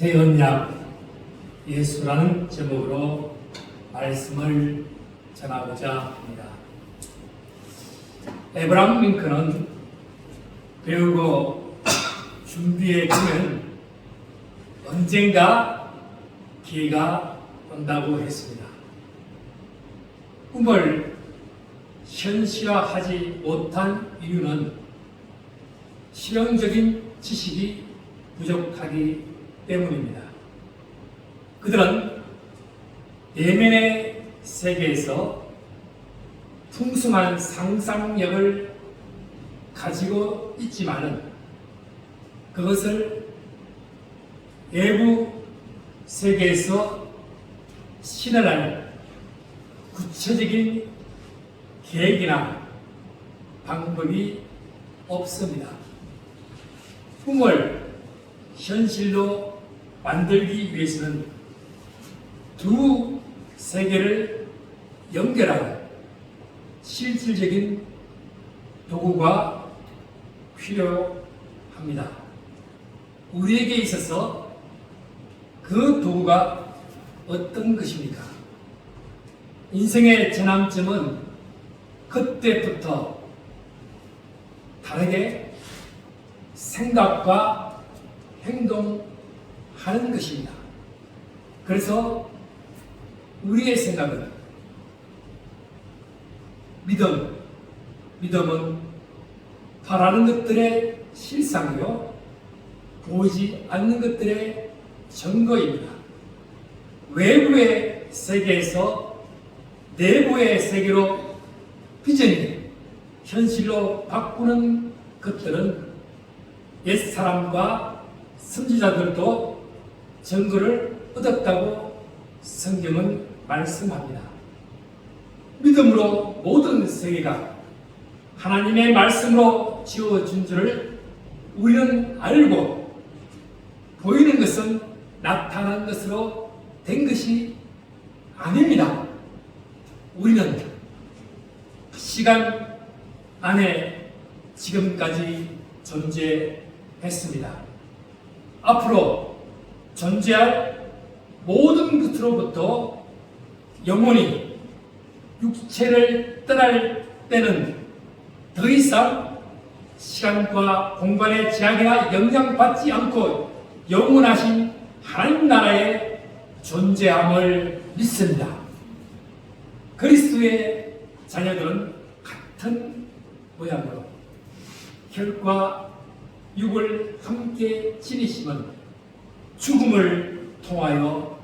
새 언약 예수라는 제목으로 말씀을 전하고자 합니다. 에브람 링컨은 배우고 준비해 보면 언젠가 기회가 온다고 했습니다. 꿈을 현실화하지 못한 이유는 실용적인 지식이 부족하기 때문입니다. 그들은 내면의 세계에서 풍성한 상상력을 가지고 있지만은 그것을 외부 세계에서 실현할 구체적인 계획이나 방법이 없습니다. 꿈을 현실로 만들기 위해서는 두 세계를 연결하는 실질적인 도구가 필요합니다. 우리에게 있어서 그 도구가 어떤 것입니까? 인생의 전환점은 그때부터 다르게 생각과 행동 하는 것입니다. 그래서 우리의 생각은 믿음, 믿음은 바라는 것들의 실상이요, 보이지 않는 것들의 증거입니다. 외부의 세계에서 내부의 세계로 비전이 현실로 바꾸는 것들은 옛 사람과 선지자들도 증거를 얻었다고 성경은 말씀합니다. 믿음으로 모든 세계가 하나님의 말씀으로 지어진 줄을 우리는 알고 보이는 것은 나타난 것으로 된 것이 아닙니다. 우리는 시간 안에 지금까지 존재했습니다. 앞으로 존재할 모든 것으로부터 영혼이 육체를 떠날 때는 더 이상 시간과 공간의 제약이나 영향받지 않고 영원하신 하나님 나라의 존재함을 믿습니다. 그리스도의 자녀들은 같은 모양으로 혈과 육을 함께 지니심은 죽음을 통하여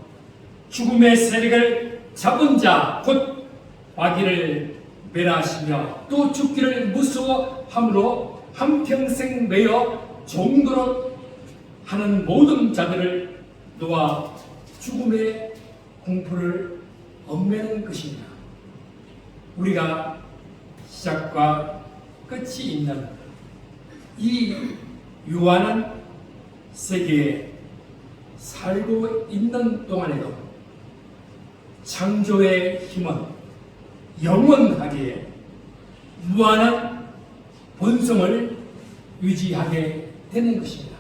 죽음의 세력을 잡은 자, 곧 마귀를 멸하시며 또 죽기를 무서워함으로 한평생 매여 종도로 하는 모든 자들을 놓아 죽음의 공포를 얽매는 것입니다. 우리가 시작과 끝이 있는 이 유한한 세계에 살고 있는 동안에도 창조의 힘은 영원하게 무한한 본성을 유지하게 되는 것입니다.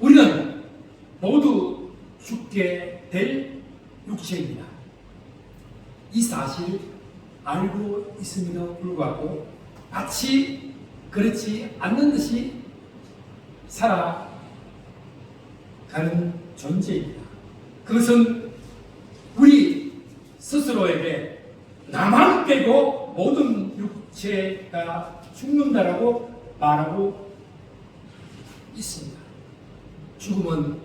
우리는 모두 죽게 될 육체입니다. 이 사실 알고 있음에도 불구하고 마치 그렇지 않는 듯이 살아 가는 존재입니다. 그것은 우리 스스로에게 나만 빼고 모든 육체가 죽는다라고 말하고 있습니다. 죽음은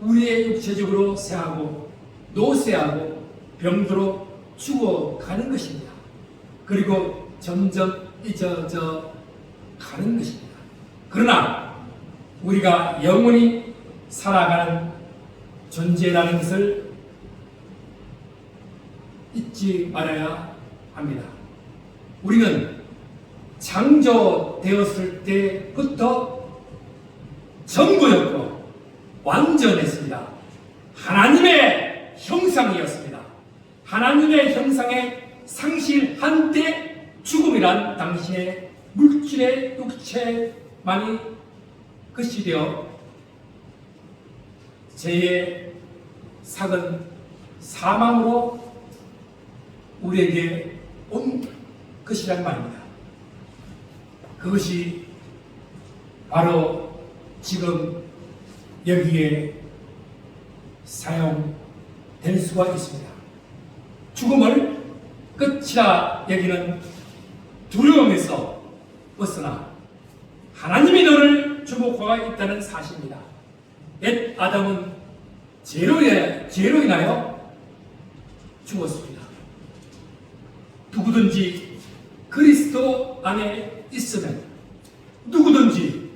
우리의 육체적으로 세하고 노쇠하고 병들어 죽어가는 것입니다. 그리고 점점 잊어져 가는 것입니다. 그러나 우리가 영원히 살아가는 존재라는 것을 잊지 말아야 합니다. 우리는 창조되었을 때부터 전부였고 완전했습니다. 하나님의 형상이었습니다. 하나님의 형상에 상실한 때 죽음이란 당신의 물질의 육체만이 것이 되어 죄의 삭은 사망으로 우리에게 온 것이란 말입니다. 그것이 바로 지금 여기에 사용될 수가 있습니다. 죽음을 끝이라 여기는 두려움에서 벗어나 하나님이 너를 주목하고 있다는 사실입니다. 옛 아담은 죄로에, 죄로 인하여 죽었습니다. 누구든지 그리스도 안에 있으면 누구든지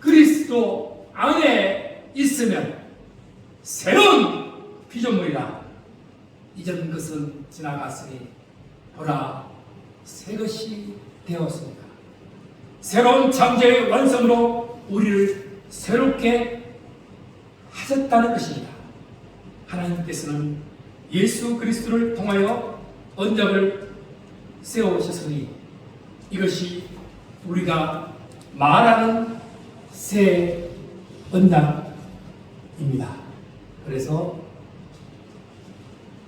그리스도 안에 있으면 새로운 피조물이라 이전 것은 지나갔으니 보라 새 것이 되었습니다. 새로운 창조의 완성으로 우리를 새롭게 하셨다는 것입니다. 하나님께서는 예수 그리스도를 통하여 언약을 세우셨으니 이것이 우리가 말하는 새 언약입니다. 그래서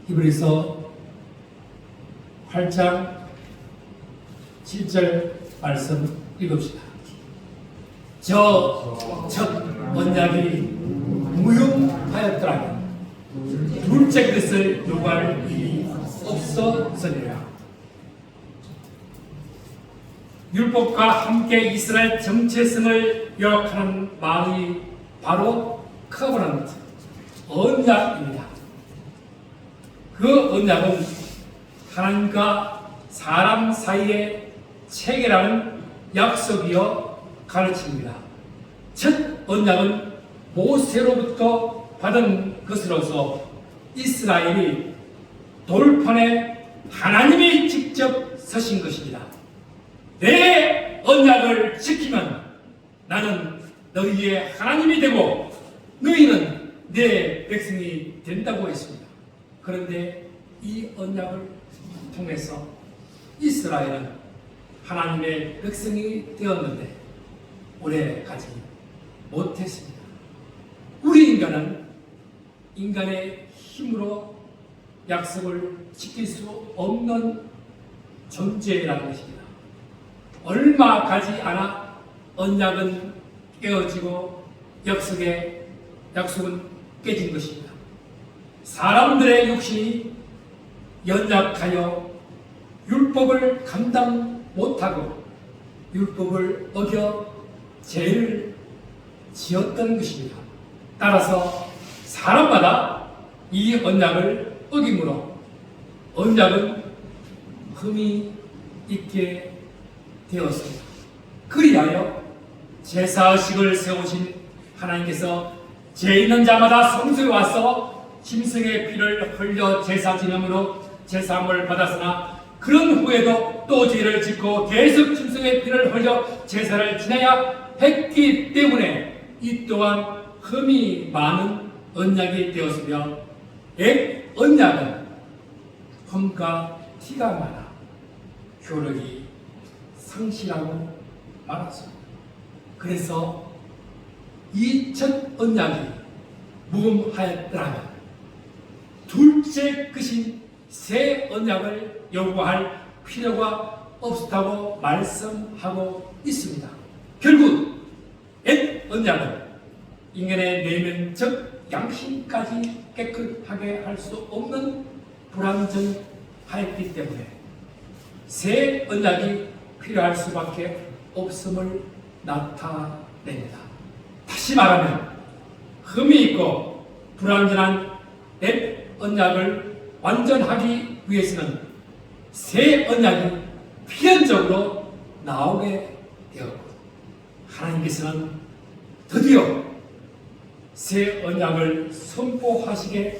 히브리서 8장 7절 말씀 읽읍시다. 저첫 언약이 무용하였더라면 둘째 것을 요구할 일이 없었으리라. 율법과 함께 이스라엘 정체성을 요약하는 말이 바로 커버넌트, 언약입니다. 그 언약은 하나님과 사람 사이의 체계라는 약속이여 가르칩니다. 첫 언약은 모세로부터 받은 것으로서 이스라엘이 돌판에 하나님이 직접 서신 것입니다. 내 언약을 지키면 나는 너희의 하나님이 되고 너희는 내 백성이 된다고 했습니다. 그런데 이 언약을 통해서 이스라엘은 하나님의 백성이 되었는데 오래 가지 못했습니다. 우리 인간은 인간의 힘으로 약속을 지킬 수 없는 존재라는 것입니다. 얼마 가지 않아 언약은 깨어지고 약속의 약속은 깨진 것입니다. 사람들의 욕심이 연약하여 율법을 감당 못하고 율법을 어겨 죄를 지었던 것입니다. 따라서 사람마다 이 언약을 어김으로 언약은 흠이 있게 되었습니다. 그리하여 제사의식을 세우신 하나님께서 죄 있는 자마다 성소에 와서 짐승의 피를 흘려 제사 지념으로 제사함을 받았으나 그런 후에도 또 죄를 짓고 계속 짐승의 피를 흘려 제사를 지내야 했기 때문에 이 또한 흠이 많은 언약이 되었으며 옛 언약은 흠과 티가 많아 효력이 상실하고 말았습니다. 그래서 이 첫 언약이 무음하였더라면 둘째 끝인 새 언약을 요구할 필요가 없다고 말씀하고 있습니다. 결국 옛 언약은 인간의 내면적 양심까지 깨끗하게 할 수 없는 불완전하였기 때문에 새 언약이 필요할 수밖에 없음을 나타냅니다. 다시 말하면 흠이 있고 불완전한 옛 언약을 완전하기 위해서는 새 언약이 필연적으로 나오게 되었고 하나님께서는 드디어 새 언약을 선포하시게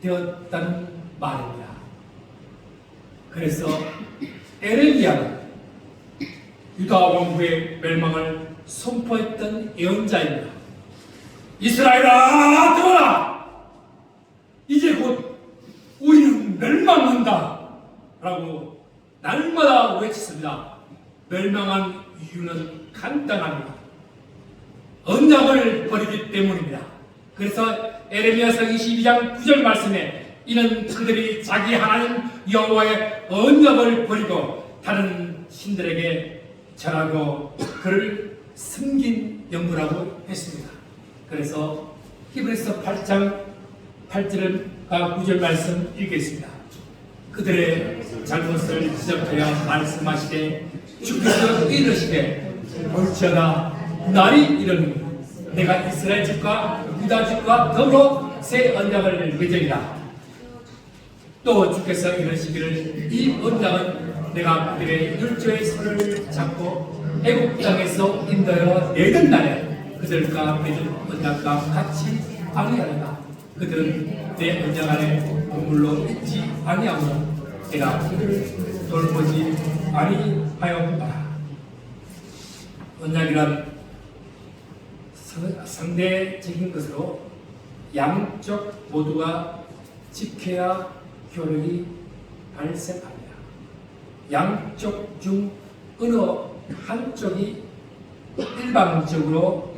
되었다는 말입니다. 그래서 에레미야는 유다 왕국의 멸망을 선포했던 예언자입니다. 이스라엘아 들어라! 이제 곧 우리는 멸망한다! 라고 날마다 외쳤습니다. 멸망한 이유는 간단합니다. 언약을 버리기 때문입니다. 그래서 에레미야서 22장 9절 말씀에 이는 그들이 자기 하나님 여호와의 언약을 버리고 다른 신들에게 절하고 그를 숨긴 연구라고 했습니다. 그래서 히브리서 8장 8절과 9절 말씀 읽겠습니다. 그들의 잘못을 지적하여 말씀하시되 주께서 이르시되 볼지어다 날이 이르니 내가 이스라엘 집과 유다 집과 더불어 새 언약을 맺으리라 또 주께서 이르시기를 이 언약은 내가 그들의 율조의 손을 잡고 애국 땅에서 인도하여 내던 날에 그들과 맺은 언약과 같이 아니하리라. 그들은 내 언약 안에 동물로 있지 아니하므로 내가 그들을 돌보지 아니하였다 언약이란 서- 상대적인 것으로 양쪽 모두가 지켜야 효력이 발생합니다. 양쪽 중 어느 한쪽이 일방적으로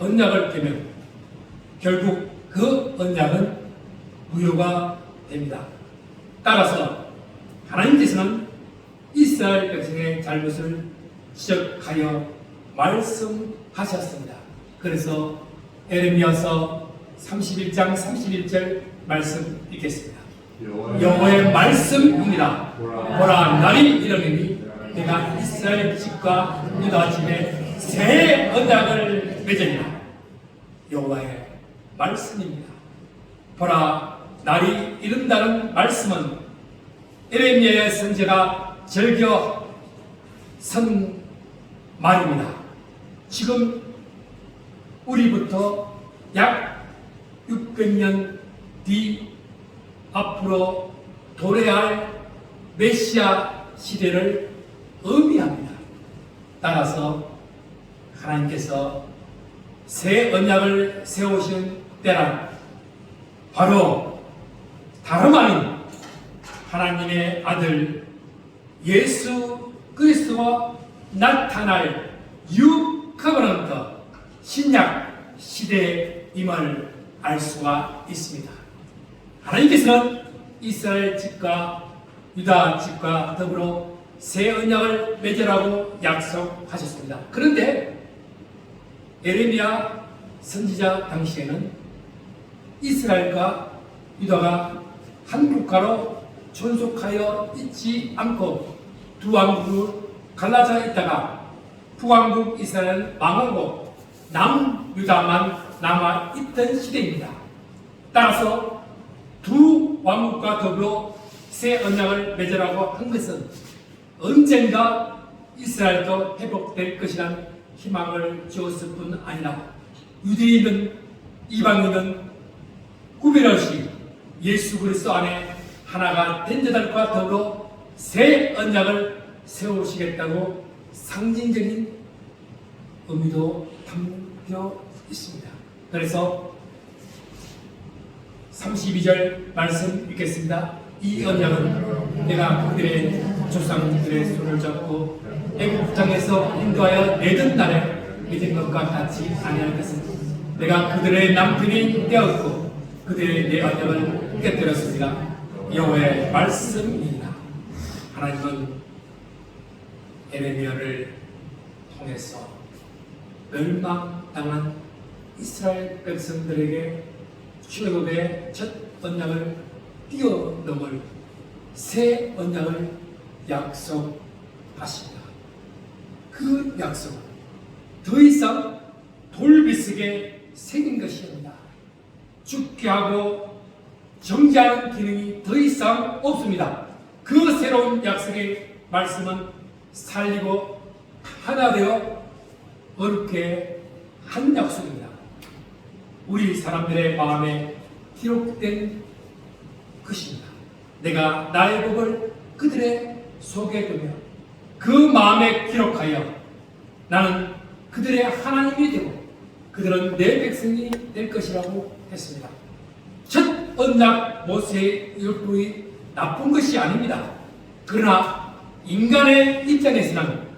언약을 깨면 결국 그 언약은 무효가 됩니다. 따라서 하나님께서는 이스라엘 백성의 잘못을 지적하여 말씀하셨습니다. 그래서 에레미야서 31장 31절 말씀 읽겠습니다. 여호와의 말씀입니다. 보라 날이 이르니 내가 이스라엘 집과 유다 집에 새 언약을 맺으리라. 여호와의 말씀입니다. 보라 날이 이른다는 말씀은 에레미야의 선제가 즐겨 선 말입니다. 지금 우리부터 약 600년 뒤 앞으로 도래할 메시아 시대를 의미합니다. 따라서 하나님께서 새 언약을 세우신 때란 바로 다름 아닌 하나님의 아들 예수 그리스도와 나타날 뉴 커버넌트 신약 시대임을 알 수가 있습니다. 하나님께서는 이스라엘 집과 유다 집과 더불어 새 언약을 맺으라고 약속하셨습니다. 그런데 에레미야 선지자 당시에는 이스라엘과 유다가 한 국가로 존속하여 있지 않고 두 왕국으로 갈라져 있다가 북왕국 이스라엘은 망하고 남 유다만 남아 있던 시대입니다. 따라서 두 왕국과 더불어 새 언약을 맺으라고 한 것은 언젠가 이스라엘도 회복될 것이란 희망을 주었을 뿐 아니라 유대인은 이방인은 구별 없이 예수 그리스도 안에 하나가 된 자들과 더불어 새 언약을 세우시겠다고 상징적인 의미도 담 겨 있습니다. 그래서 32절 말씀 읽겠습니다. 이 언약은 내가 그들의 조상들의 손을 잡고 애국 땅에서 인도하여 내던 날에 믿은 것과 같이 아니할 것은 내가 그들의 남편이 되었고 그들의 내 언약을 깨뜨렸습니다. 여호와의 말씀입니다. 하나님은 에레미야를 통해서 멸망 당한 이스라엘 백성들에게 출애굽의 첫 언약을 뛰어넘을 새 언약을 약속하십니다. 그 약속은 더 이상 돌비스게 새긴 것이 아니다. 죽게 하고 정지하는 기능이 더 이상 없습니다. 그 새로운 약속의 말씀은 살리고 하나 되어 어렵게 한 약속입니다. 우리 사람들의 마음에 기록된 것입니다. 내가 나의 법을 그들의 속에 두며 그 마음에 기록하여 나는 그들의 하나님이 되고 그들은 내 백성이 될 것이라고 했습니다. 첫 언약 모세의 율법이 나쁜 것이 아닙니다. 그러나 인간의 입장에서는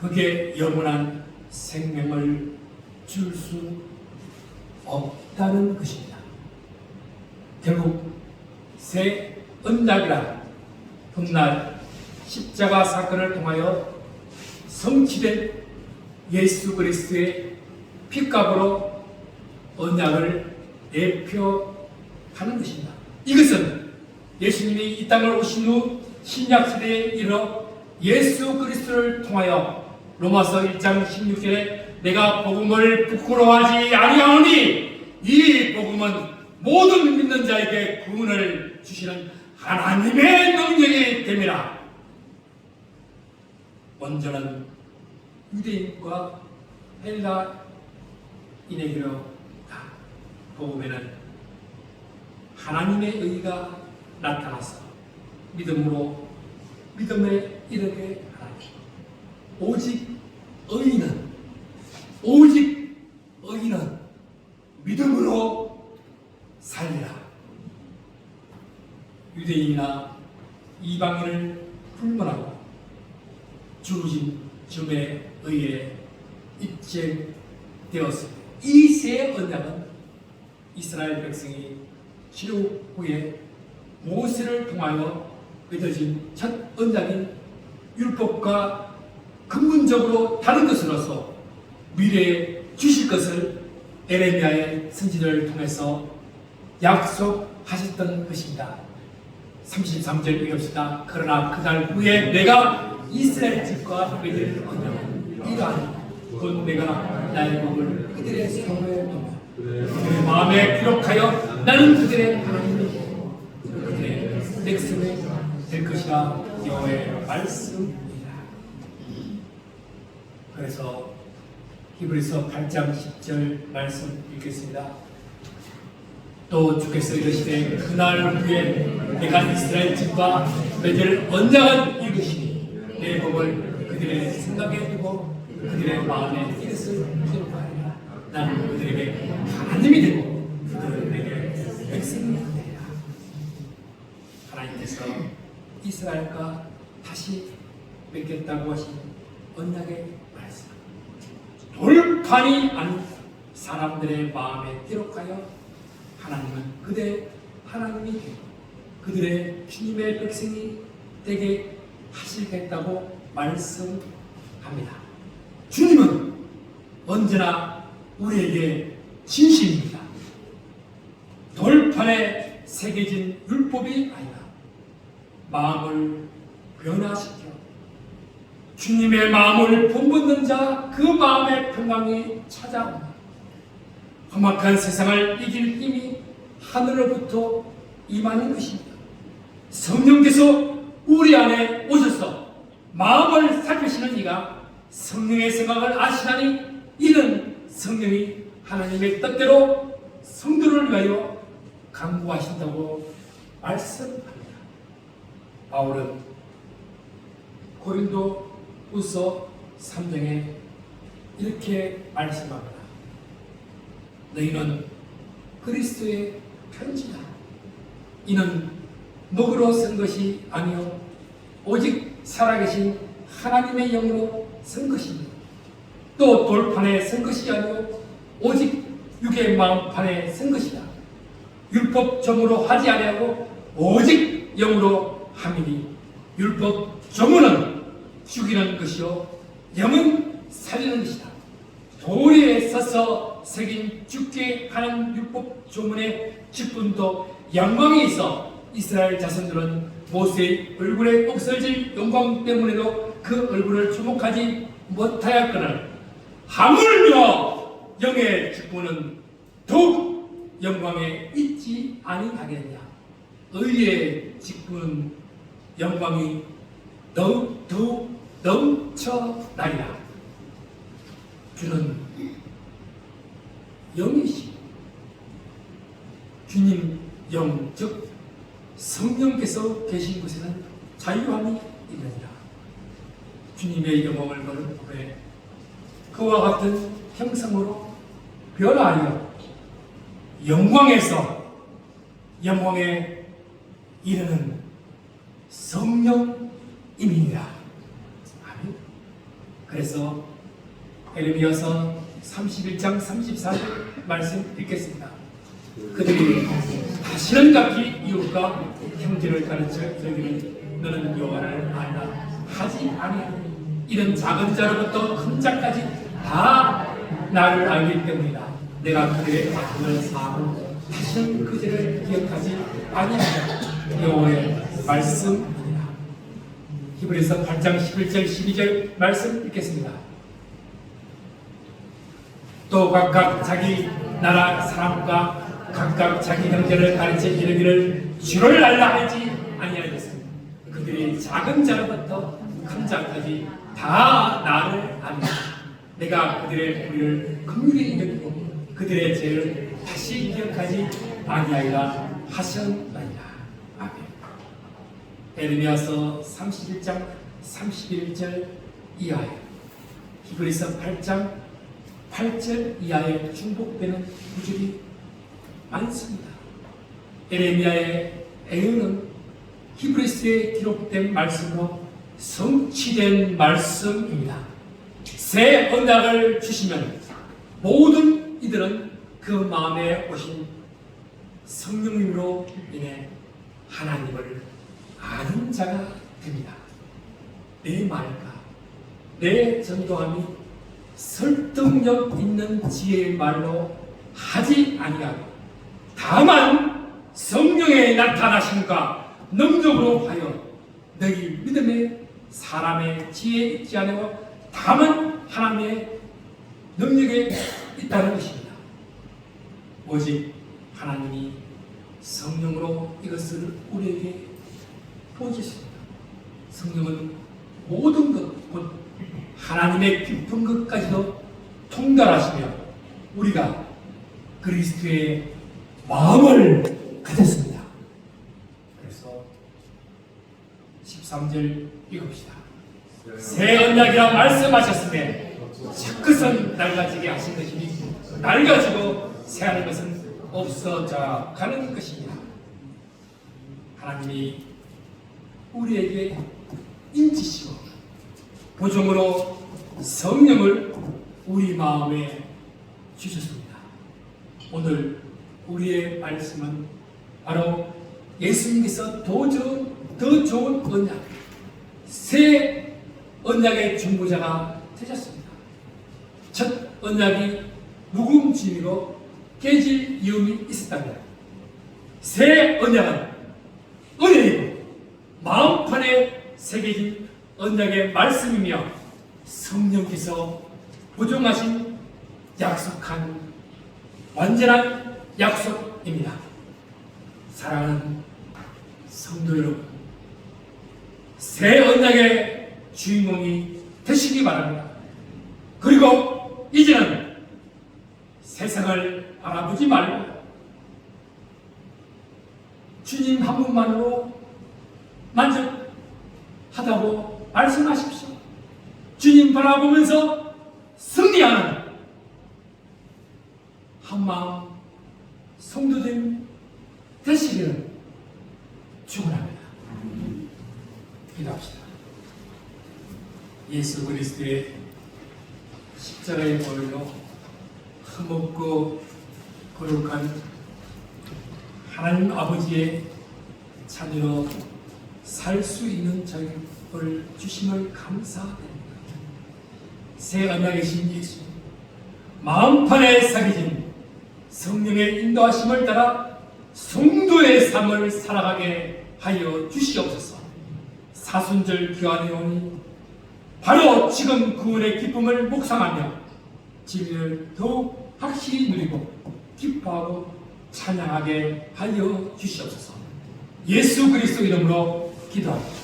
그게 영원한 생명을 줄 수 없다는 것입니다. 결국 새 언약이란 훗날 십자가 사건을 통하여 성취된 예수 그리스도의 피값으로 언약을 대표하는 것입니다. 이것은 예수님이 이 땅을 오신 후 신약 시대에 이르러 예수 그리스도를 통하여 로마서 1장 16절에 내가 복음을 부끄러워하지 아니하오니 이 복음은 모든 믿는 자에게 구원을 주시는 하나님의 능력이 됨이라. 먼저는 유대인과 헬라인에게로 다 복음에는 하나님의 의가 나타나서 믿음으로 믿음에 이르게 하나님 오직 의인은 오직 의인은 믿음으로 살리라 유대인이나 이방인을 불문하고 주신 점에 의해 입증되었습니다. 이세 언약은 이스라엘 백성이 치료 후에 모세를 통하여 맺어진 첫 언약인 율법과 근본적으로 다른 것으로서 미래에 주실 것을 에레미야의 선지를 통해서 약속하셨던 것입니다. 33절 읽읍시다. 그러나 그날 후에 내가 이스라엘 집과 맺을 언약은 이러하니 곧 내가 나의 법을 그들의 손에 두며 그들의 마음에 기록하여 나는 그들의 하나님이고 그들의 백성이 될 것이라 여호와의 말씀이라. 그래서 히브리서 8장 10절 말씀 읽겠습니다. 또 주께서 이르시되 그날 후에 내가 이스라엘 집과 맺을 언약은 이것이니 내 법을 그들의 생각에 두고 그들의 마음에 이것을 기록하리라 나는 그들에게 하나님이 되고 그들에게 백성이 되리라 하나님께서 이스라엘과 다시 맺겠다고 하신 언약의 돌판이 아닌 사람들의 마음에 기록하여 하나님은 그대 하나님이 되고 그들의 주님의 백성이 되게 하시겠다고 말씀합니다. 주님은 언제나 우리에게 진심입니다. 돌판에 새겨진 율법이 아니라 마음을 변화시켜 주님의 마음을 본받는 자 그 마음의 평강이 찾아옵니다. 험악한 세상을 이길 힘이 하늘로부터 임하는 것입니다. 성령께서 우리 안에 오셔서 마음을 살피시는 이가 성령의 생각을 아시나니 이는 성령이 하나님의 뜻대로 성도를 위하여 강구하신다고 말씀합니다. 바울은 고린도 후서 3장에 이렇게 말씀합니다. 너희는 그리스도의 편지다. 이는 녹으로 쓴 것이 아니요 오직 살아계신 하나님의 영으로 쓴 것입니다. 또 돌판에 쓴 것이 아니요 오직 육의 마음판에 쓴 것이다. 율법 점으로 하지 아니하고 오직 영으로 함이니 율법 점은 죽이는 것이요 영은 살리는 것이다. 도리에 서서 새긴 죽게 하는 율법 조문의 직분도 영광이 있어 이스라엘 자손들은 모세의 얼굴에 없어질 영광 때문에도 그 얼굴을 주목하지 못하였거늘 하물며 영의 직분은 더욱 영광에 있지 아니하겠냐 의의 직분은 영광이 더욱 더욱 넘쳐나리라 주는 영이시 주님 영, 즉 성령께서 계신 곳에는 자유함이 있느니라. 주님의 영광을 보는 후에 그와 같은 형상으로 변화하여 영광에서 영광에 이르는 성령임이니라. 그래서 에르미야서 31장 34절 말씀 읽겠습니다. 그들이 다시는 각기 이웃과 형제를 가르쳐 저기는 너는 여호와를 알라 하지 아니하니 이런 작은 자로부터 큰 자까지 다 나를 알기 때문이다. 내가 그들의 악을 사하고 다시는 그 죄를 기억하지 아니하리라. 여호와의 말씀이니라. 히브리서 8장 11절 12절 말씀 읽겠습니다. 또 각각 자기 나라 사람과 각각 자기 형제를 가르쳐 이르기를 주를 알라 하지 아니하였으니 그들이 작은 자로부터 큰 자까지 다 나를 아니 내가 그들의 우리를 긍휼히 여기고 그들의 죄를 다시 기억하지 아니하리라 하셨나이다 에르미야서 31장 31절 이하에 히브리서 8장 8절 이하에 중복되는 구절이 많습니다. 에레미야의 애유는 히브리스에 기록된 말씀으로 성취된 말씀입니다. 새 언약을 주시면 모든 이들은 그 마음에 오신 성령님으로 인해 하나님을 아는 자가 됩니다. 내 말과 내 전도함이 설득력 있는 지혜의 말로 하지 아니하고 다만 성령의 나타나심과 능력으로 하여 너희 믿음의 사람의 지혜에 있지 않고 다만 하나님의 능력에 있다는 것입니다. 오직 하나님이 성령으로 이것을 우리에게 보여주십니다. 성령은 모든 것, 곧 하나님의 깊은 것까지도 통달하시며 우리가 그리스도의 마음을 가졌습니다. 그래서 13절 읽읍시다. 새 언약이라 말씀하셨음에 차끝은 낡아지게 하신 것이니 낡아지고 새하는 것은 없어져 가는 것입니다. 하나님이 우리에게 인지시고 보증으로 성령을 우리 마음에 주셨습니다. 오늘 우리의 말씀은 바로 예수님께서 더 좋은, 더 좋은 언약, 새 언약의 중보자가 되셨습니다. 첫 언약이 짐이고 깨질 위험이 있었다면 새 언약은 은혜이고 마음판에 새겨진 언약의 말씀이며 성령께서 보증하신 약속한 완전한 약속입니다. 사랑하는 성도 여러분, 새 언약의 주인공이 되시기 바랍니다. 그리고 이제는 세상을 바라보지 말고 주님 한 분만으로 만족하다고 말씀하십시오. 주님 바라보면서 승리하는 한마음 성도된 되시기를 축원합니다. 기도합시다. 예수 그리스도의 십자가의 보혈로 흠없고 거룩한 하나님 아버지의 자녀로 살 수 있는 저희를 주심을 감사드립니다. 새 언약이신 예수 마음판에 새겨진 성령의 인도하심을 따라 성도의 삶을 살아가게 하여 주시옵소서. 사순절 귀환에 오니 바로 지금 구원의 기쁨을 묵상하며 진리를 더욱 확실히 누리고 기뻐하고 찬양하게 하여 주시옵소서. 예수 그리스도 이름으로 기도합니다.